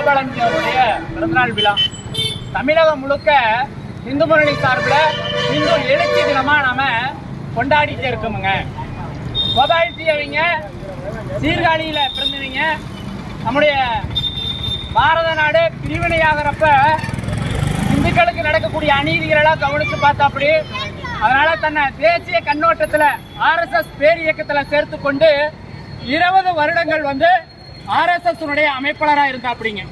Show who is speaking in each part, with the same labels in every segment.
Speaker 1: கோபாலன்ஜி அவருடைய பிறந்தநாள் விழா. தமிழகம் முழுக்க இந்து முன்னணி சார்பில் இந்து எழுச்சி தினமாக நாம் கொண்டாடிட்டு இருக்கோமுங்க. கோபாலன்ஜி அவங்க சீர்காழியில பிறந்தவங்க நம்முடைய பாரத நாடு பிரிவினையாகிறப்ப இந்துக்களுக்கு நடக்கக்கூடிய அநீதிகளெல்லாம் கவனித்து பார்த்தா பார்த்தாப்படி. அதனால் தன்னை தேசிய கண்ணோட்டத்தில் ஆர்எஸ்எஸ் பேர் இயக்கத்தில் சேர்த்து கொண்டு இருபது வருடங்கள் வந்து ஆர்எஸ்எஸ்னுடைய அமைப்பாளராக இருந்தாப்படிங்க.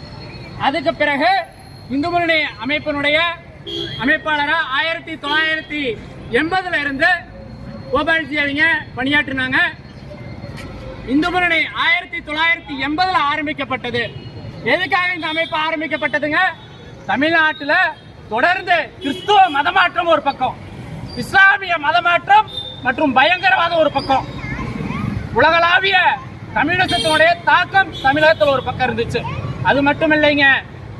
Speaker 1: அதுக்கு பிறகு இந்து முன்னணி அமைப்பினுடைய அமைப்பாளராக ஆயிரத்தி தொள்ளாயிரத்தி எண்பதுல இருந்து கோபால்ஜி அவங்க பணியாற்றினாங்க. இந்து முன்னணி ஆயிரத்தி தொள்ளாயிரத்தி எண்பதுல ஆரம்பிக்கப்பட்டது. எதுக்காக இந்த அமைப்பு ஆரம்பிக்கப்பட்டதுங்க? தமிழ்நாட்டில் தொடர்ந்து கிறிஸ்துவ மதமாற்றம் ஒரு பக்கம் இஸ்லாமிய மதமாற்றம் மற்றும் பயங்கரவாதம் ஒரு பக்கம். உலகளாவிய தமிழகத்தினுடைய தாக்கம் தமிழகத்தில் ஒரு பக்கம் இருந்துச்சு. அது மட்டும் இல்லைங்க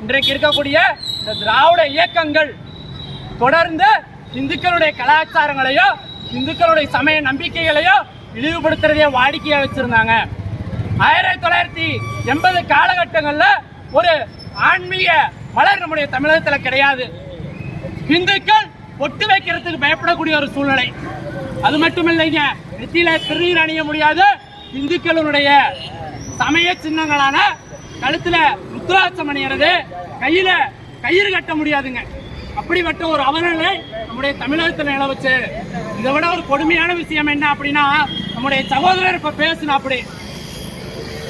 Speaker 1: இன்றைக்கு இருக்கக்கூடிய இந்த திராவிட இயக்கங்கள் தொடர்ந்து இந்துக்களுடைய கலாச்சாரங்களையோ இந்துக்களுடைய சமய நம்பிக்கைகளையோ இழிவுபடுத்துறதையே வாடிக்கையாக வச்சிருந்தாங்க. ஆயிரத்தி தொள்ளாயிரத்தி எண்பது காலகட்டங்களில் ஒரு ஆன்மீக மலர் நம்முடைய தமிழகத்தில் கிடையாது. இந்துக்கள் ஒட்டு வைக்கிறதுக்கு பயப்படக்கூடிய ஒரு சூழ்நிலை. அது மட்டும் இல்லைங்க நெத்தியில திருநீர் அணிய முடியாது இந்துக்களுடைய சமய சின்னங்களான கழுத்துல ருத்ராட்சம் அணியறது கையில கயிறு கட்ட முடியாதுங்க. அப்படிப்பட்ட ஒரு அவநிலை நம்முடைய தமிழகத்தில் நிலவுச்சு. இதை விட ஒரு கொடுமையான விஷயம் என்ன அப்படின்னா நம்முடைய சகோதரர் இப்ப பேசின அப்படி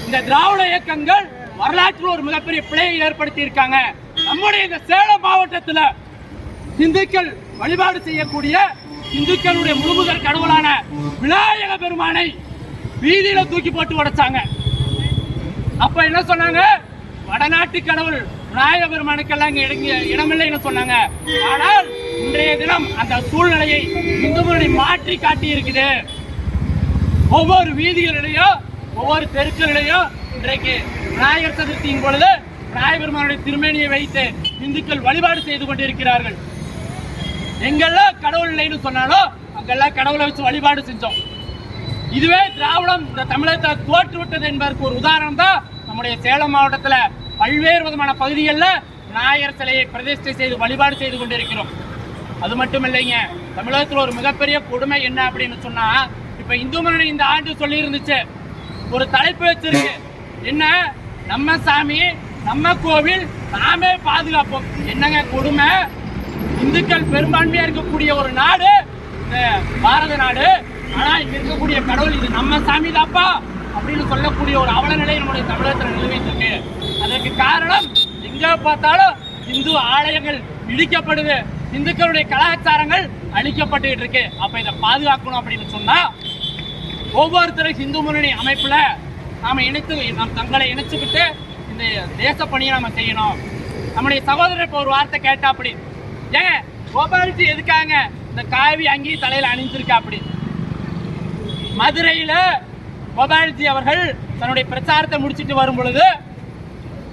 Speaker 1: இந்த திராவிட இயக்கங்கள் வரலாற்றில் ஒரு மிகப்பெரிய பிழையை ஏற்படுத்தி இருக்காங்க. நம்முடைய இந்த சேலம் மாவட்டத்தில் இந்துக்கள் வழிபாடு செய்யக்கூடிய இந்துக்களுடைய முழுமுதல் கடவுளான விநாயக பெருமானை வீதியில தூக்கி போட்டு உடைச்சாங்க. அப்ப என்ன சொன்னாங்க? வடநாட்டு கடவுள் விநாயக பெருமானுக்கெல்லாம் இங்க இடமில்லைன்னு சொன்னாங்க. ஆனால் இன்றைய தினம் அந்த சூழ்நிலையை இந்து முறை மாற்றி காட்டி இருக்குது ஒவ்வொரு வீதிகளிலேயும் ஒவ்வொரு தெருக்களிலேயும் இன்றைக்கு விநாயகர் சதுர்த்தியின் பொழுது விநாயகர் பெருமானுடைய திருமேனியை வைத்து இந்துக்கள் வழிபாடு செய்து கொண்டிருக்கிறார்கள். எங்கெல்லாம் கடவுள் இல்லைன்னு சொன்னாலும் அங்கெல்லாம் கடவுளை வச்சு வழிபாடு செஞ்சோம். இதுவே திராவிடம் இந்த தமிழகத்தை தோற்று விட்டது என்பதற்கு ஒரு உதாரணம் தான் நம்முடைய சேலம் மாவட்டத்தில் பல்வேறு விதமான பகுதிகளில் விநாயகர் சிலையை பிரதிஷ்டை செய்து வழிபாடு செய்து கொண்டிருக்கிறோம். அது மட்டும் இல்லைங்க தமிழகத்தில் ஒரு மிகப்பெரிய கொடுமை என்ன அப்படின்னு சொன்னால் இப்போ இந்து முன்னணி இந்த ஆண்டு சொல்லியிருந்துச்சு. ஒரு தலைப்பு வச்சிருக்கு. என்ன? நம்ம சாமி நம்ம கோவில் நாமே பாதுகாப்போம். என்னங்க கொடுமை? இந்துக்கள் பெரும்பான்மையாக இருக்கக்கூடிய ஒரு நாடு இந்த பாரத நாடு. ஆனால் இங்க இருக்கக்கூடிய கடவுள் இது நம்ம சாமி தாப்பா அப்படின்னு சொல்லக்கூடிய ஒரு அவல நிலை நம்முடைய தமிழகத்தில் நிலவிட்டு அதற்கு காரணம் எங்க பார்த்தாலும் இந்து ஆலயங்கள் இடிக்கப்படுது. இந்துக்களுடைய கலாச்சாரங்கள் அழிக்கப்பட்டு இருக்கு. அப்ப இதை பாதுகாக்கணும் அப்படின்னு சொன்னா ஒவ்வொருத்தரும் இந்து முன்னணி அமைப்புல நாம இணைத்து நாம் தங்களை இணைச்சுக்கிட்டு இந்த தேச பணியை செய்யணும். நம்முடைய சகோதரர் இப்போ ஒரு வார்த்தை கேட்டா அப்படி ஏங்க கோபாலஜி எதுக்காங்க இந்த காவி அங்கி தலையில் அணிஞ்சிருக்கா அப்படி மதுரையில கோபால்ஜி அவர்கள் தன்னுடைய பிரச்சாரத்தை முடிச்சிட்டு வரும் பொழுது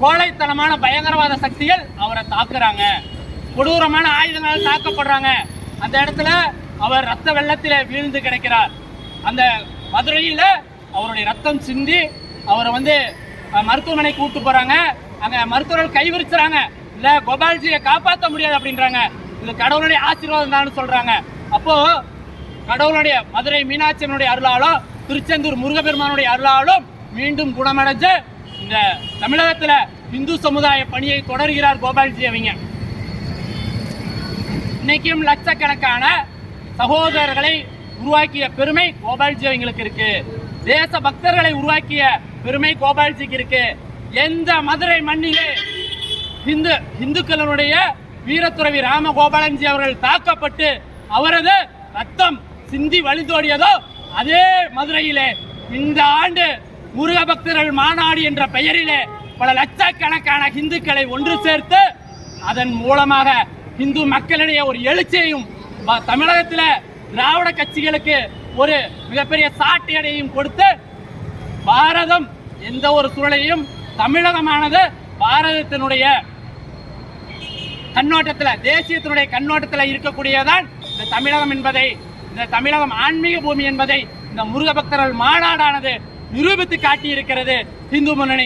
Speaker 1: கோழைத்தனமான பயங்கரவாத சக்திகள் அவரை தாக்குறாங்க. கொடூரமான ஆயுதங்களால் தாக்கப்படுறாங்க. அந்த இடத்துல அவர் ரத்த வெள்ளத்தில் வீழ்ந்து கிடைக்கிறார். அந்த மதுரையில் அவருடைய ரத்தம் சிந்தி அவரை வந்து மருத்துவமனைக்கு கூட்டு போகிறாங்க அங்கே மருத்துவர்கள் கைவிரிச்சுறாங்க. இல்லை கோபால்ஜியை காப்பாற்ற முடியாது அப்படின்றாங்க. இது கடவுளுடைய ஆசீர்வாதம் தான் சொல்கிறாங்க அப்போது கடவுளுடைய மதுரை மீனாட்சியனுடைய அருளாலும் திருச்செந்தூர் முருகப்பெருமானுடைய அருளாலும் மீண்டும் குணமடைஞ்சு இந்த தமிழகத்தில் இந்து சமுதாய பணியை தொடர்கிறார் கோபால்ஜி அவங்க. இன்னைக்கும் லட்சக்கணக்கான சகோதரர்களை உருவாக்கிய பெருமை கோபால்ஜி அவங்களுக்கு இருக்கு. தேச பக்தர்களை உருவாக்கிய பெருமை கோபால்ஜிக்கு இருக்கு. எந்த மதுரை மண்ணிலே இந்து இந்துக்களுடைய வீரத்துறவி ராமகோபாலன்ஜி அவர்கள் தாக்கப்பட்டு அவரது ரத்தம் சிந்தி வழிந்தோடியதோ அதே மதுரையிலே. இந்த ஆண்டு முருக பக்தர்கள் மாநாடு என்ற பெயரிலே பல லட்சக்கணக்கான இந்துக்களை ஒன்று சேர்த்து அதன் மூலமாக இந்து மக்களிடையே ஒரு எழுச்சியையும் தமிழகத்தில் தமிழகத்துல திராவிட கட்சிகளுக்கு ஒரு மிகப்பெரிய சாட்டியடையும் கொடுத்து பாரதம் எந்த ஒரு சூழலையும் தமிழகமானது பாரதத்தினுடைய கண்ணோட்டத்துல தேசியத்தினுடைய கண்ணோட்டத்தில் இருக்கக்கூடியதான் இந்த தமிழகம் என்பதை இந்த தமிழகம் ஆன்மீக பூமி என்பதை இந்த முருக பக்தர்கள் மாநாடானது நிரூபித்து காட்டியிருக்கிறது. இந்து முன்னணி